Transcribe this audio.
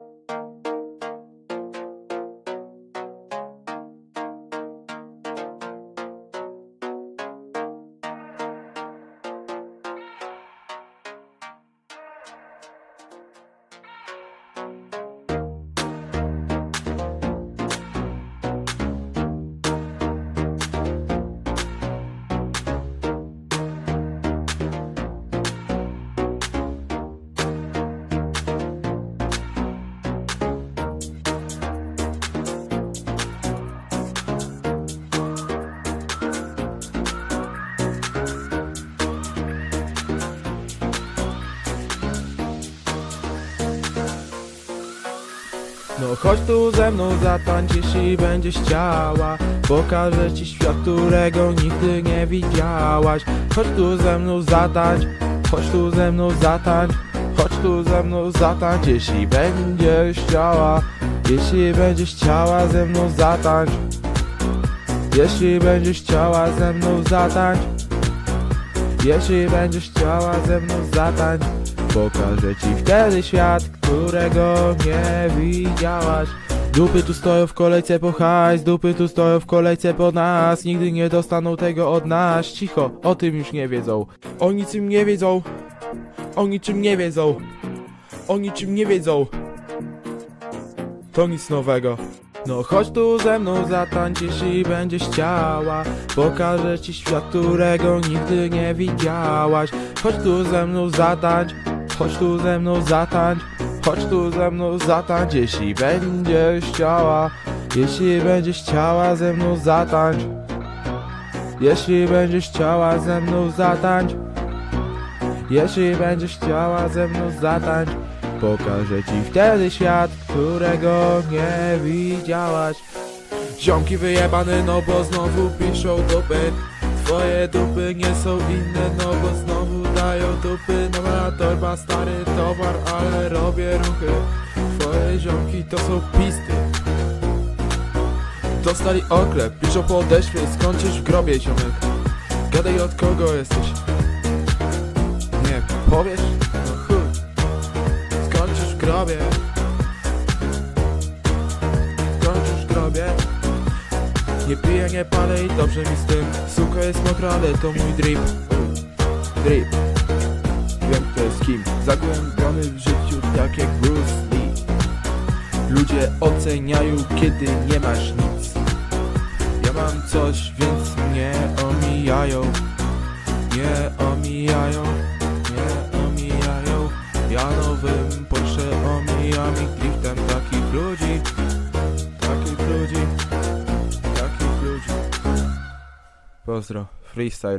you No chodź tu ze mną zatańcz, jeśli będziesz chciała. Pokażę ci świat, którego nigdy nie widziałaś. Chodź tu ze mną zatańcz, chodź tu ze mną zatańcz Chodź tu ze mną zatańcz, jeśli będziesz chciała Jeśli będziesz chciała ze mną zatańcz. Jeśli będziesz chciała ze mną zatańcz Jeśli będziesz chciała ze mną zatańcz Pokażę ci wtedy świat, którego nie widziałaś. Dupy tu stoją w kolejce po hajs, dupy tu stoją w kolejce po nas. Nigdy nie dostaną tego od nas. Cicho, o tym już nie wiedzą. O niczym nie wiedzą. O niczym nie wiedzą. O niczym nie wiedzą. To nic nowego no chodź tu ze mną zatańcz, jeśli będziesz chciała Pokażę ci świat, którego nigdy nie widziałaś. Chodź tu ze mną zatańcz, chodź tu ze mną zatańcz Chodź tu ze mną zatańcz, jeśli będziesz chciała Jeśli będziesz chciała ze mną zatańcz. Jeśli będziesz chciała ze mną zatańcz. Jeśli będziesz chciała ze mną zatańcz Pokażę ci wtedy świat, którego nie widziałaś. Ziomki wyjebane, no bo znowu piszą dupy. Twoje dupy nie są inne, no bo znowu dają dupy. Nowa torba, stary towar, ale robię ruchy. Twoje ziomki to są pisty. Dostali oklep, piszą po odeświe, skończysz w grobie ziomek. Gadaj od kogo jesteś? Nie powiesz? Grobie. Skończysz w grobie. Nie piję, nie palę i dobrze mi z tym. Suka jest mokra, ale to mój drip. Drip. Wiem kto jest kim. Zagłębiony w życiu tak jak Bruce Lee. Ludzie oceniają kiedy nie masz nic. Ja mam coś, więc mnie omijają. Nie omijają Nie omijają. Ja nowym Ich driftem takich ludzi Takich ludzi Takich ludzi Pozdro, freestyle